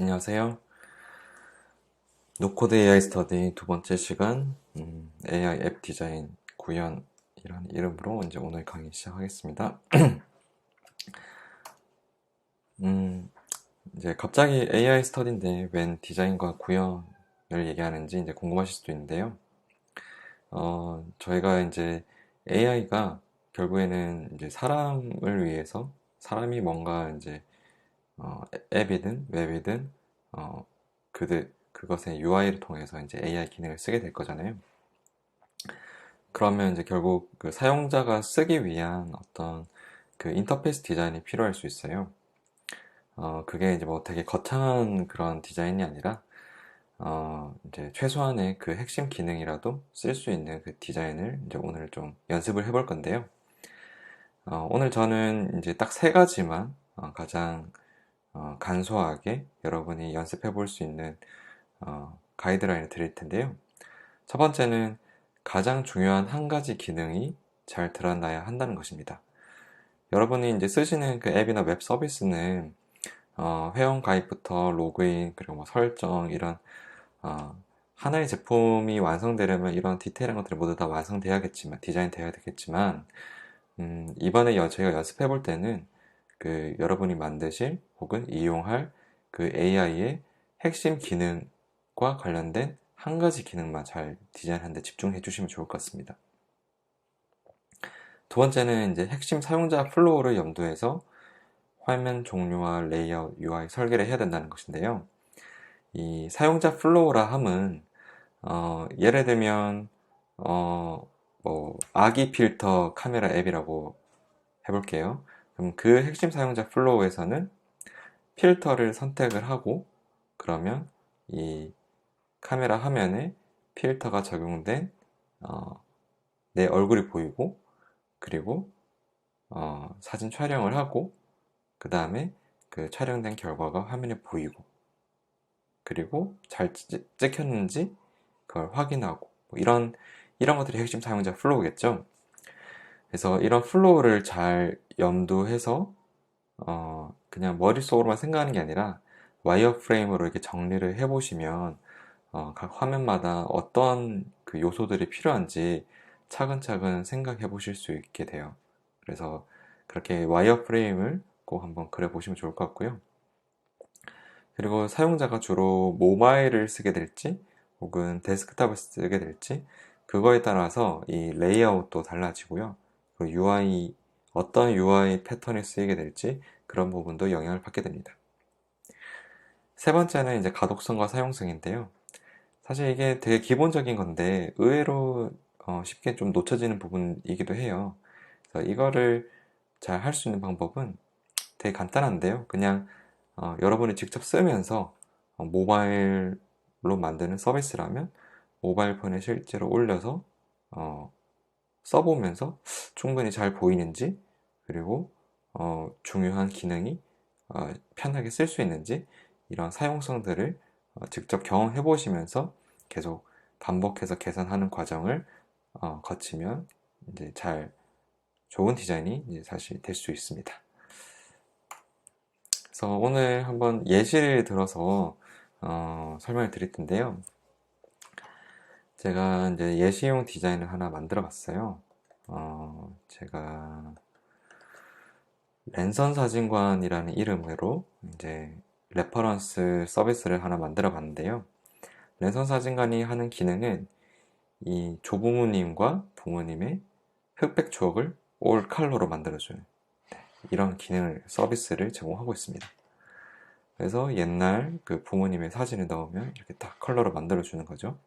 안녕하세요. 노코드 AI 스터디 두 번째 시간 음, AI 앱 디자인 구현이라는 이름으로 이제 오늘 강의 시작하겠습니다. 음, 이제 갑자기 AI 스터디인데 웬 디자인과 구현을 얘기하는지 이제 궁금하실 수도 있는데요. 어, 저희가 이제 AI가 결국에는 이제 사람을 위해서 사람이 뭔가 이제 어, 앱이든 웹이든 어, 그들 그것의 UI를 통해서 이제 AI 기능을 쓰게 될 거잖아요. 그러면 이제 결국 그 사용자가 쓰기 위한 어떤 그 인터페이스 디자인이 필요할 수 있어요. 어, 그게 이제 뭐 되게 거창한 그런 디자인이 아니라 어, 이제 최소한의 그 핵심 기능이라도 쓸 수 있는 그 디자인을 이제 오늘 좀 연습을 해볼 건데요. 어, 오늘 저는 이제 딱 세 가지만 어, 가장 어, 간소하게 여러분이 연습해 볼 수 있는 어, 가이드라인을 드릴 텐데요. 첫 번째는 가장 중요한 한 가지 기능이 잘 드러나야 한다는 것입니다. 여러분이 이제 쓰시는 그 앱이나 웹 서비스는 어, 회원 가입부터 로그인 그리고 뭐 설정 이런 어, 하나의 제품이 완성되려면 이런 디테일한 것들이 모두 다 완성돼야겠지만 디자인 되어야 되겠지만 음, 이번에 여, 저희가 연습해 볼 때는 그 여러분이 만드실 혹은 이용할 그 AI의 핵심 기능과 관련된 한 가지 기능만 잘 디자인하는 데 집중해 주시면 좋을 것 같습니다. 두 번째는 이제 핵심 사용자 플로우를 염두해서 화면 종류와 레이아웃, UI 설계를 해야 된다는 것인데요. 이 사용자 플로우라 함은 어, 예를 들면 어, 뭐 아기 필터 카메라 앱이라고 해볼게요. 그럼 그 핵심 사용자 플로우에서는 필터를 선택을 하고 그러면 이 카메라 화면에 필터가 적용된 어, 내 얼굴이 보이고 그리고 어, 사진 촬영을 하고 그 다음에 그 촬영된 결과가 화면에 보이고 그리고 잘 찍혔는지 그걸 확인하고 뭐 이런 이런 것들이 핵심 사용자 플로우겠죠. 그래서 이런 플로우를 잘 염두해서 어, 그냥 머릿속으로만 생각하는 게 아니라 와이어프레임으로 이렇게 정리를 해보시면 어, 각 화면마다 어떤 그 요소들이 필요한지 차근차근 생각해 보실 수 있게 돼요. 그래서 그렇게 와이어프레임을 꼭 한번 그려보시면 좋을 것 같고요. 그리고 사용자가 주로 모바일을 쓰게 될지 혹은 데스크탑을 쓰게 될지 그거에 따라서 이 레이아웃도 달라지고요. 그 UI 어떤 UI 패턴이 쓰이게 될지 그런 부분도 영향을 받게 됩니다. 세 번째는 이제 가독성과 사용성인데요. 사실 이게 되게 기본적인 건데 의외로 어 쉽게 좀 놓쳐지는 부분이기도 해요. 그래서 이거를 잘 할 수 있는 방법은 되게 간단한데요. 그냥 어 여러분이 직접 쓰면서 어 모바일로 만드는 서비스라면 모바일 폰에 실제로 올려서 어 써보면서 충분히 잘 보이는지 그리고 어, 중요한 기능이 어, 편하게 쓸 수 있는지 이런 사용성들을 어, 직접 경험해 보시면서 계속 반복해서 개선하는 과정을 어, 거치면 이제 잘 좋은 디자인이 이제 사실 될 수 있습니다. 그래서 오늘 한번 예시를 들어서 어, 설명을 드릴 텐데요. 제가 이제 예시용 디자인을 하나 만들어 봤어요. 어, 제가 랜선 사진관이라는 이름으로 이제 레퍼런스 서비스를 하나 만들어 봤는데요. 랜선 사진관이 하는 기능은 이 조부모님과 부모님의 흑백 추억을 올 컬러로 만들어주는 네, 이런 기능을 서비스를 제공하고 있습니다. 그래서 옛날 그 부모님의 사진을 넣으면 이렇게 딱 컬러로 만들어주는 거죠.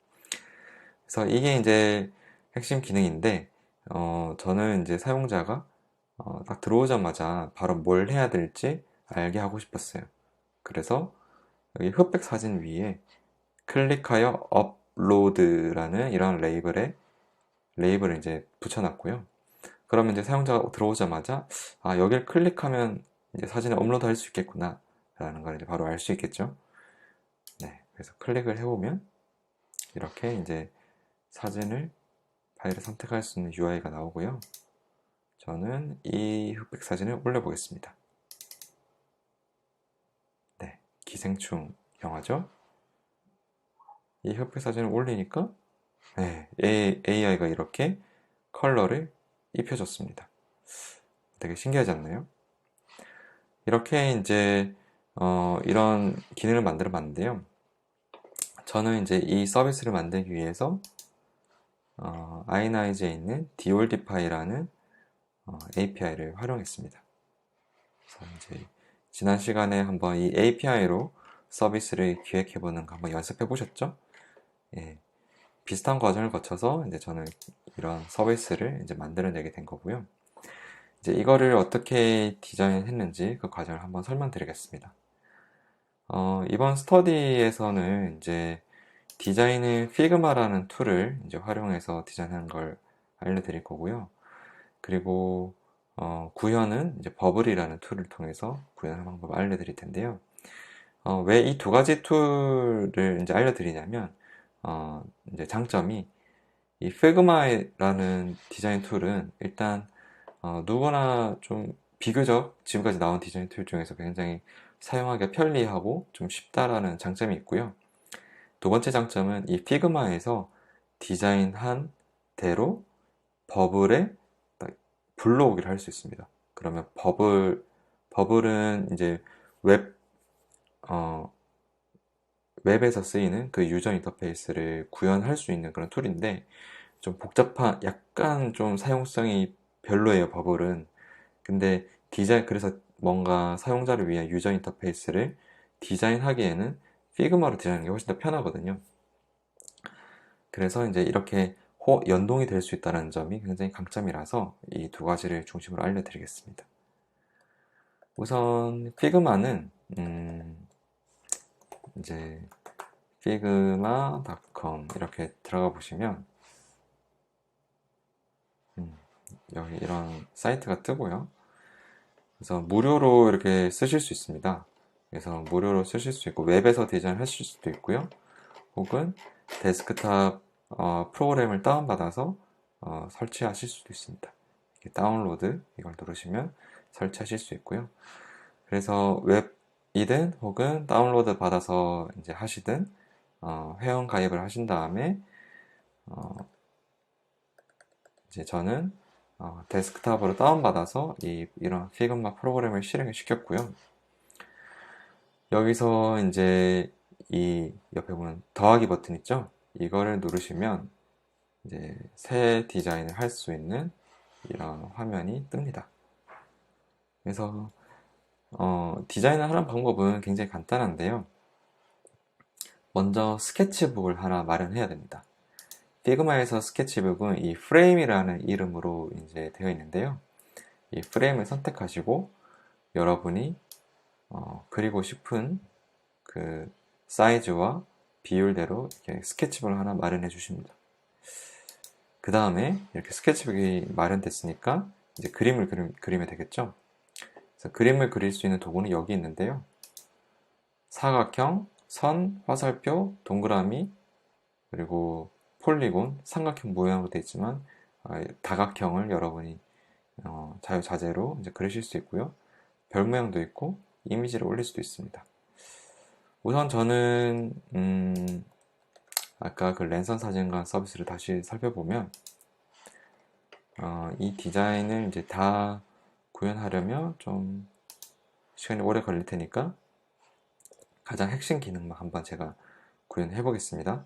그래서 이게 이제 핵심 기능인데, 어, 저는 이제 사용자가 어, 딱 들어오자마자 바로 뭘 해야 될지 알게 하고 싶었어요. 그래서 여기 흑백 사진 위에 클릭하여 업로드라는 이런 레이블에 레이블을 이제 붙여놨고요. 그러면 이제 사용자가 들어오자마자 아 여기를 클릭하면 이제 사진을 업로드 할 수 있겠구나 라는 걸 이제 바로 알 수 있겠죠. 네, 그래서 클릭을 해보면 이렇게 이제 사진을 파일을 선택할 수 있는 UI가 나오고요. 저는 이 흑백 사진을 올려보겠습니다. 네, 기생충 영화죠. 이 흑백 사진을 올리니까 네, AI가 이렇게 컬러를 입혀줬습니다. 되게 신기하지 않나요? 이렇게 이제 어, 이런 기능을 만들어 봤는데요. 저는 이제 이 서비스를 만들기 위해서 어, 아이나이즈에 있는 디올디파이라는 어, API를 활용했습니다. 그래서 이제 지난 시간에 한번 이 API로 서비스를 기획해보는 거 한번 연습해 보셨죠? 예, 비슷한 과정을 거쳐서 이제 저는 이런 서비스를 이제 만들어내게 된 거고요. 이제 이거를 어떻게 디자인했는지 그 과정을 한번 설명드리겠습니다. 어, 이번 스터디에서는 이제 디자인은 피그마라는 툴을 이제 활용해서 디자인하는 걸 알려드릴 거고요. 그리고 어, 구현은 이제 버블이라는 툴을 통해서 구현하는 방법을 알려드릴 텐데요. 어, 왜 이 두 가지 툴을 이제 알려드리냐면 어, 이제 장점이 이 피그마라는 디자인 툴은 일단 어, 누구나 좀 비교적 지금까지 나온 디자인 툴 중에서 굉장히 사용하기가 편리하고 좀 쉽다라는 장점이 있고요. 두 번째 장점은 이 피그마에서 디자인한 대로 버블에 불러오기를 할 수 있습니다. 그러면 버블, 버블은 이제 웹, 어, 웹에서 쓰이는 그 유저 인터페이스를 구현할 수 있는 그런 툴인데 좀 복잡한, 약간 좀 사용성이 별로예요, 버블은. 근데 디자인, 그래서 뭔가 사용자를 위한 유저 인터페이스를 디자인하기에는 피그마로 디자인하는 게 훨씬 더 편하거든요. 그래서 이제 이렇게 호, 연동이 될 수 있다는 점이 굉장히 강점이라서 이 두 가지를 중심으로 알려드리겠습니다. 우선 피그마는 음, 이제 figma.com 이렇게 들어가 보시면 음, 여기 이런 사이트가 뜨고요. 그래서 무료로 이렇게 쓰실 수 있습니다. 그래서 무료로 쓰실 수 있고 웹에서 디자인 하실 수도 있고요. 혹은 데스크탑 어, 프로그램을 다운받아서 어, 설치하실 수도 있습니다. 다운로드 이걸 누르시면 설치하실 수 있고요. 그래서 웹이든 혹은 다운로드 받아서 이제 하시든 어, 회원 가입을 하신 다음에 어, 이제 저는 어, 데스크탑으로 다운받아서 이, 이런 피그마 프로그램을 실행을 시켰고요. 여기서 이제 이 옆에 보면 더하기 버튼 있죠? 이거를 누르시면 이제 새 디자인을 할 수 있는 이런 화면이 뜹니다. 그래서 어, 디자인을 하는 방법은 굉장히 간단한데요. 먼저 스케치북을 하나 마련해야 됩니다. 피그마에서 스케치북은 이 프레임이라는 이름으로 이제 되어 있는데요. 이 프레임을 선택하시고 여러분이 어, 그리고 싶은 그 사이즈와 비율대로 이렇게 스케치북을 하나 마련해 주십니다. 그 다음에 이렇게 스케치북이 마련됐으니까 이제 그림을 그림, 그리면 되겠죠. 그래서 그림을 그릴 수 있는 도구는 여기 있는데요. 사각형, 선, 화살표, 동그라미, 그리고 폴리곤, 삼각형 모양으로 되어 있지만 아, 다각형을 여러분이 어, 자유자재로 이제 그리실 수 있고요. 별 모양도 있고 이미지를 올릴 수도 있습니다. 우선 저는 음, 아까 그 랜선 사진관 서비스를 다시 살펴보면 어, 이 디자인을 이제 다 구현하려면 좀 시간이 오래 걸릴 테니까 가장 핵심 기능만 한번 제가 구현해 보겠습니다.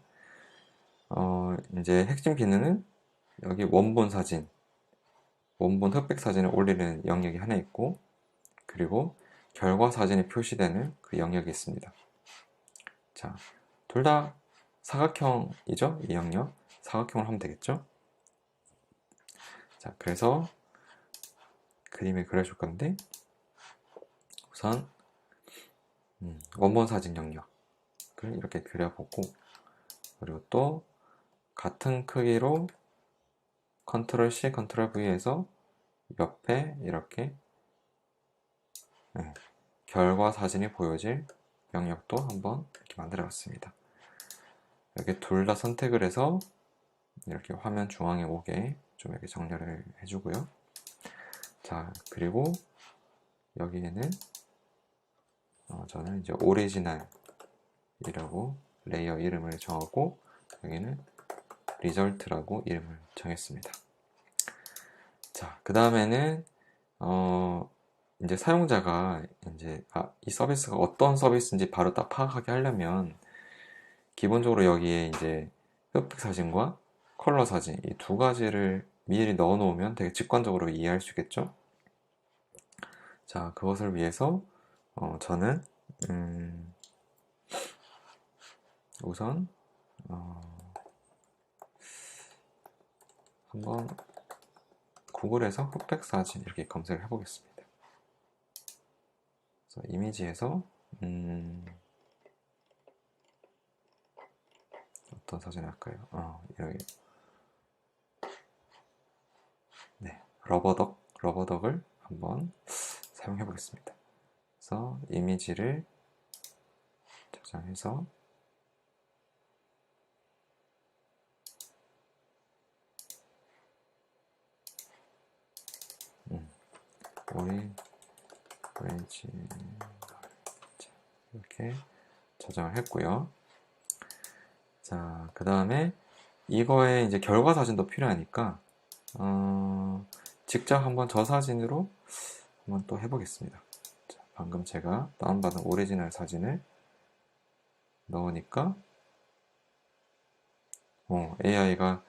어, 이제 핵심 기능은 여기 원본 사진, 원본 흑백 사진을 올리는 영역이 하나 있고 그리고 결과 사진이 표시되는 그 영역이 있습니다. 자, 둘 다 사각형이죠? 이 영역. 사각형을 하면 되겠죠? 자, 그래서 그림을 그려줄 건데 우선 음, 원본 사진 영역을 이렇게 그려보고 그리고 또 같은 크기로 컨트롤 C, 컨트롤 V에서 옆에 이렇게 네, 결과 사진이 보여질 영역도 한번 이렇게 만들어 봤습니다. 이렇게 둘 다 선택을 해서 이렇게 화면 중앙에 오게 좀 이렇게 정렬을 해주고요. 자, 그리고 여기에는 어, 저는 이제 오리지널이라고 레이어 이름을 정하고 여기는 리절트라고 이름을 정했습니다. 자, 그 다음에는 어, 이제 사용자가 이제 아, 이 서비스가 어떤 서비스인지 바로 딱 파악하게 하려면 기본적으로 여기에 이제 흑백 사진과 컬러 사진 이 두 가지를 미리 넣어 놓으면 되게 직관적으로 이해할 수 있겠죠? 자, 그것을 위해서 어, 저는 음, 우선 어, 한번 구글에서 흑백 사진 이렇게 검색을 해보겠습니다. 그래서 이미지에서 음, 어떤 사진 할까요? 어, 여기 네, 러버덕 러버덕을 한번 사용해 보겠습니다. 그래서 이미지를 저장해서 음, 오리 오렌지 이렇게 저장을 했고요. 자, 그 다음에 이거에 이제 결과 사진도 필요하니까 어, 직접 한번 저 사진으로 한번 또 해보겠습니다. 자, 방금 제가 다운받은 오리지널 사진을 넣으니까 어, AI가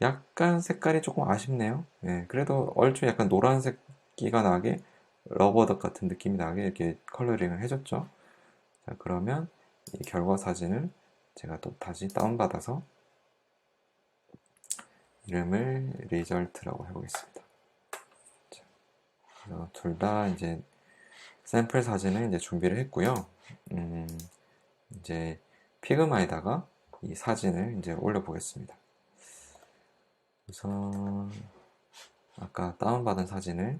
약간 색깔이 조금 아쉽네요. 예, 그래도 얼추 약간 노란색기가 나게 러버덕 같은 느낌이 나게 이렇게 컬러링을 해줬죠. 자, 그러면 이 결과 사진을 제가 또 다시 다운받아서 이름을 리절트라고 해보겠습니다. 둘 다 이제 샘플 사진을 이제 준비를 했고요. 음, 이제 피그마에다가 이 사진을 이제 올려보겠습니다. 우선 아까 다운받은 사진을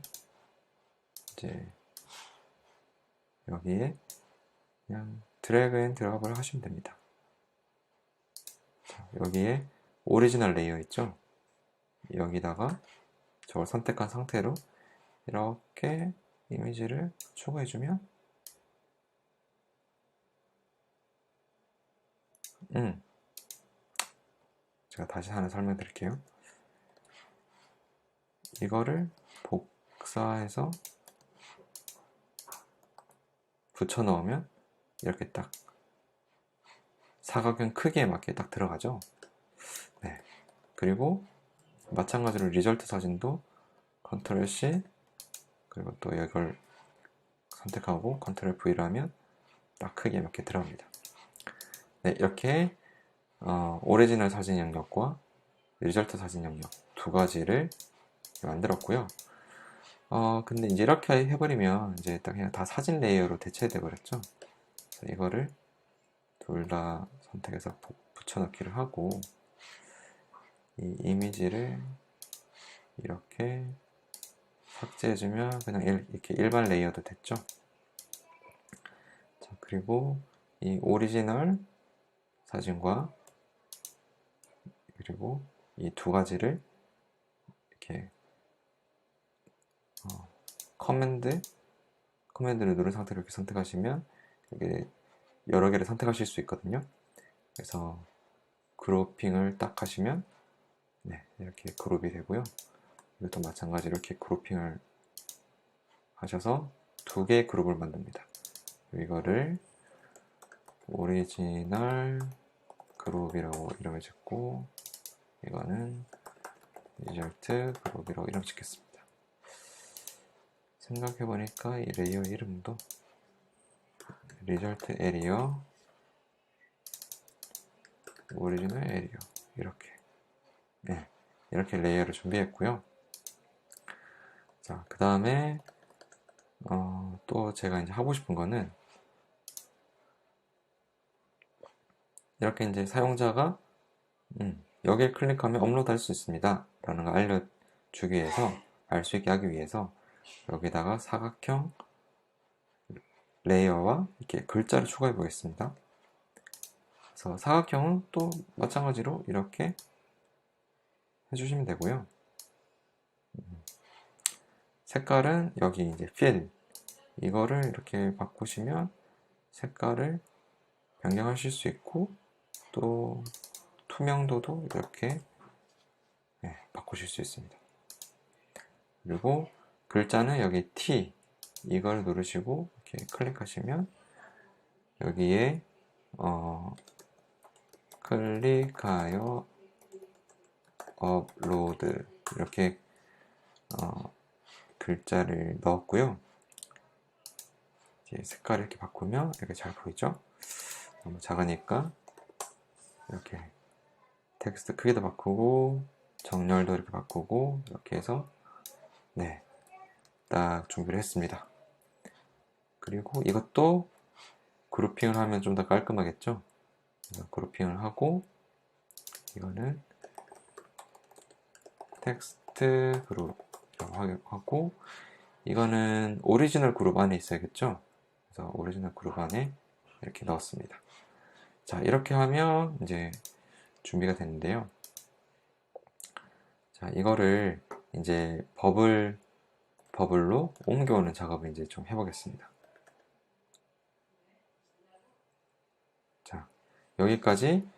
이제 여기에 그냥 드래그 앤 드랍을 하시면 됩니다. 자, 여기에 오리지널 레이어 있죠? 여기다가 저걸 선택한 상태로 이렇게 이미지를 추가해주면 음, 제가 다시 하나 설명드릴게요. 이거를 복사해서 붙여 넣으면 이렇게 딱 사각형 크기에 맞게 딱 들어가죠. 네. 그리고 마찬가지로 리절트 사진도 컨트롤 C 그리고 또 이걸 선택하고 컨트롤 V를 하면 딱 크기에 맞게 들어갑니다. 네, 이렇게 어, 오리지널 사진 영역과 리절트 사진 영역 두 가지를 만들었고요. 어, 근데 이제 이렇게 해버리면 이제 딱 그냥 다 사진 레이어로 대체돼 버렸죠. 이거를 둘 다 선택해서 붙여넣기를 하고 이 이미지를 이렇게 삭제해주면 그냥 일, 이렇게 일반 레이어도 됐죠. 자, 그리고 이 오리지널 사진과 그리고 이 두 가지를 이렇게 어, 커맨드 커맨드를 누른 상태로 이렇게 선택하시면 이게 여러 개를 선택하실 수 있거든요. 그래서 그룹핑을 딱 하시면 네, 이렇게 그룹이 되고요. 이것도 마찬가지로 이렇게 그룹핑을 하셔서 두 개의 그룹을 만듭니다. 이거를 오리지널 그룹이라고 이름을 짓고 이거는 리절트 그룹이라고 이름 짓겠습니다. 생각해보니까 이 레이어 이름도 리절트 에리어 오리지널 에리어 이렇게 네, 이렇게 레이어를 준비했고요. 자, 그 다음에 어, 또 제가 이제 하고 싶은 거는 이렇게 이제 사용자가 음, 여기에 클릭하면 업로드 할 수 있습니다. 라는 걸 알려주기 위해서 알 수 있게 하기 위해서 여기다가 사각형 레이어와 이렇게 글자를 추가해 보겠습니다. 그래서 사각형은 또 마찬가지로 이렇게 해주시면 되고요. 색깔은 여기 이제 필 이거를 이렇게 바꾸시면 색깔을 변경하실 수 있고 또 투명도도 이렇게 네, 바꾸실 수 있습니다. 그리고 글자는 여기 T 이걸 누르시고 이렇게 클릭하시면 여기에 어, 클릭하여 업로드 이렇게 어, 글자를 넣었고요. 이제 색깔을 이렇게 바꾸면 이렇게 잘 보이죠? 너무 작으니까 이렇게 텍스트 크기도 바꾸고 정렬도 이렇게 바꾸고 이렇게 해서 네, 딱 준비를 했습니다. 그리고 이것도 그룹핑을 하면 좀 더 깔끔하겠죠? 그룹핑을 하고 이거는 텍스트 그룹이라고 하고 이거는 오리지널 그룹 안에 있어야겠죠? 그래서 오리지널 그룹 안에 이렇게 넣었습니다. 자, 이렇게 하면 이제 준비가 됐는데요. 자, 이거를 이제 버블, 버블로 옮겨오는 작업을 이제 좀 해보겠습니다. 자, 여기까지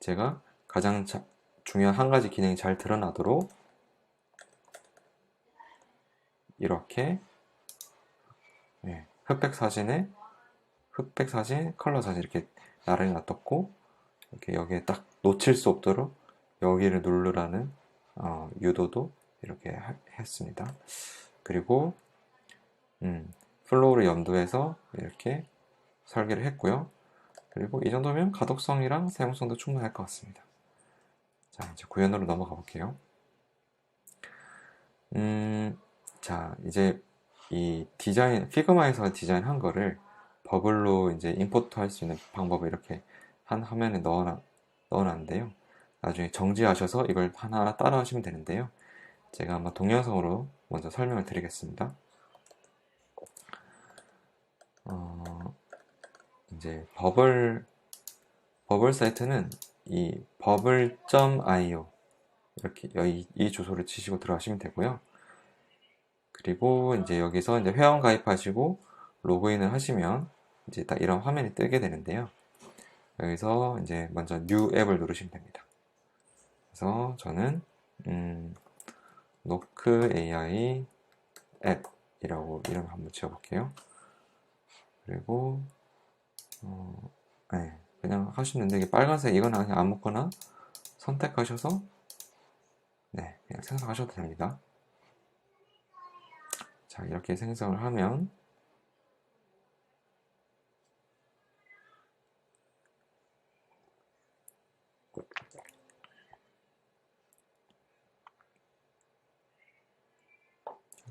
제가 가장 자, 중요한 한 가지 기능이 잘 드러나도록 이렇게 네, 흑백 사진에 흑백 사진, 컬러 사진 이렇게 나란히 놔뒀고 이렇게 여기에 딱 놓칠 수 없도록 여기를 누르라는 어, 유도도 이렇게 하, 했습니다. 그리고 음, 플로우를 염두해서 이렇게 설계를 했고요. 그리고 이 정도면 가독성이랑 사용성도 충분할 것 같습니다. 자, 이제 구현으로 넘어가 볼게요. 음, 자, 이제 이 디자인, 피그마에서 디자인한 거를 버블로 이제 임포트 할 수 있는 방법을 이렇게 한 화면에 넣어놔, 넣어놨는데요. 나중에 정지하셔서 이걸 하나하나 따라 하시면 되는데요. 제가 한번 동영상으로 먼저 설명을 드리겠습니다. 어, 이제 버블, 버블 사이트는 이 버블.io 이렇게 이, 이 주소를 치시고 들어가시면 되고요. 그리고 이제 여기서 이제 회원 가입하시고 로그인을 하시면 이제 딱 이런 화면이 뜨게 되는데요. 여기서 이제 먼저 New 앱을 누르시면 됩니다. 그래서 저는 음, 노크 AI 앱이라고 이름을 한번 지어볼게요. 그리고 어, 네, 그냥 하시는데 이게 빨간색 이거는 그냥 아무거나 선택하셔서 네, 그냥 생성하셔도 됩니다. 자, 이렇게 생성을 하면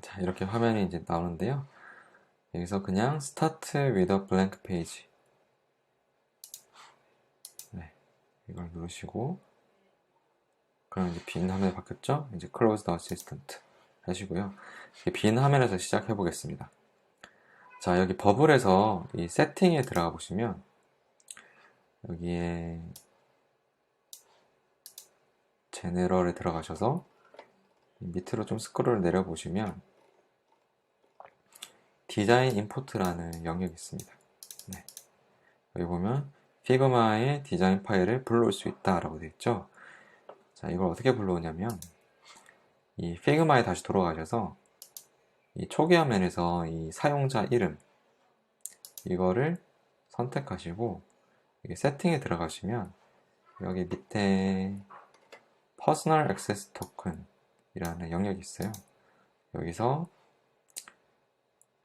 자, 이렇게 화면이 이제 나오는데요. 여기서 그냥 Start with a blank page. 네, 이걸 누르시고, 그럼 이제 빈 화면이 바뀌었죠? 이제 Close the Assistant 하시고요. 빈 화면에서 시작해 보겠습니다. 자, 여기 버블에서 이 세팅에 들어가 보시면, 여기에 제네럴에 들어가셔서 밑으로 좀 스크롤 내려 보시면 디자인 임포트라는 영역이 있습니다. 네. 여기 보면 피그마의 디자인 파일을 불러올 수 있다라고 되어 있죠. 자, 이걸 어떻게 불러오냐면 이 피그마에 다시 돌아가셔서 이 초기 화면에서 이 사용자 이름 이거를 선택하시고 세팅에 들어가시면 여기 밑에 Personal Access Token 이라는 영역이 있어요. 여기서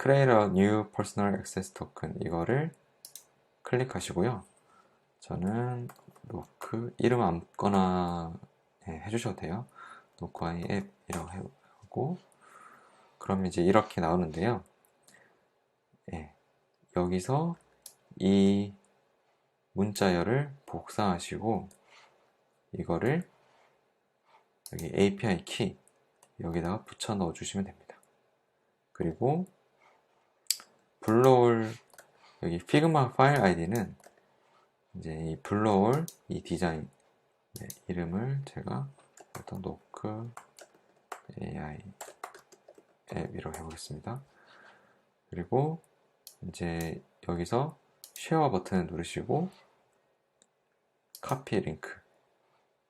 Create a New Personal Access Token 이거를 클릭하시고요. 저는 노크 이름 아무거나 네, 해주셔도 돼요. 노크 아이 앱이라고 하고 그럼 이제 이렇게 나오는데요. 네, 여기서 이 문자열을 복사하시고 이거를 여기 API 키 여기다가 붙여 넣어 주시면 됩니다. 그리고 불러올 여기 피그마 파일 아이디는 이제 이 불러올 이 디자인 네, 이름을 제가 일단 노크 AI 앱이라고 해보겠습니다. 그리고 이제 여기서 쉐어 버튼을 누르시고 카피 링크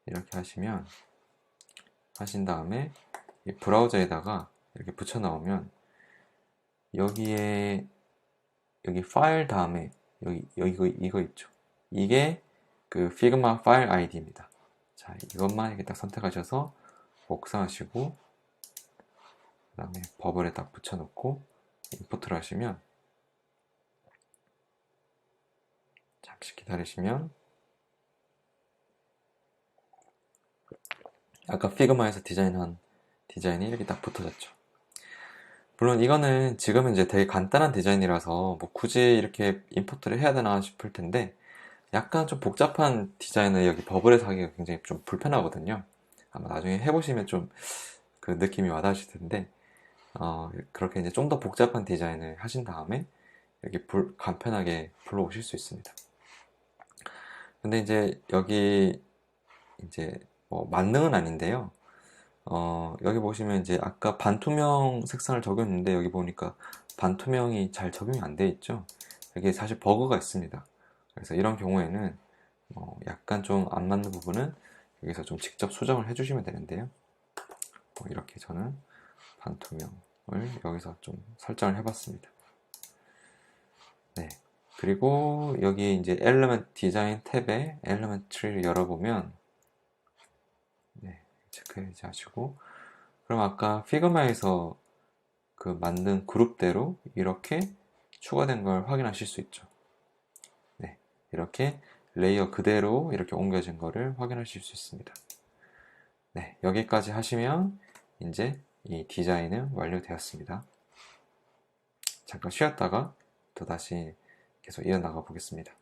이렇게 하시면 하신 다음에 이 브라우저에다가 이렇게 붙여 넣으면 여기에 여기 파일 다음에 여기 여기 이거, 이거 있죠. 이게 그 피그마 파일 아이디입니다. 자, 이것만 이렇게 딱 선택하셔서 복사하시고 그다음에 버블에 딱 붙여 놓고 임포트를 하시면 잠시 기다리시면 아까 피그마에서 디자인한 디자인이 이렇게 딱 붙어졌죠. 물론 이거는 지금은 이제 되게 간단한 디자인이라서 뭐 굳이 이렇게 임포트를 해야 되나 싶을 텐데 약간 좀 복잡한 디자인을 여기 버블에서 하기가 굉장히 좀 불편하거든요. 아마 나중에 해보시면 좀 그 느낌이 와닿으실 텐데 어, 그렇게 이제 좀 더 복잡한 디자인을 하신 다음에 이렇게 불, 간편하게 불러오실 수 있습니다. 근데 이제 여기 이제 뭐 만능은 아닌데요. 어, 여기 보시면 이제 아까 반투명 색상을 적용했는데 여기 보니까 반투명이 잘 적용이 안 돼 있죠. 이게 사실 버그가 있습니다. 그래서 이런 경우에는 어, 약간 좀 안 맞는 부분은 여기서 좀 직접 수정을 해주시면 되는데요. 뭐 이렇게 저는 반투명을 여기서 좀 설정을 해봤습니다. 네. 그리고 여기 이제 엘리먼트 디자인 탭에 엘리먼트 트리를 열어보면 네, 체크해제 하시고 그럼 아까 피그마에서 그 만든 그룹대로 이렇게 추가된 걸 확인하실 수 있죠. 네, 이렇게 레이어 그대로 이렇게 옮겨진 거를 확인하실 수 있습니다. 네, 여기까지 하시면 이제 이 디자인은 완료되었습니다. 잠깐 쉬었다가 또 다시 계속 이어나가 보겠습니다.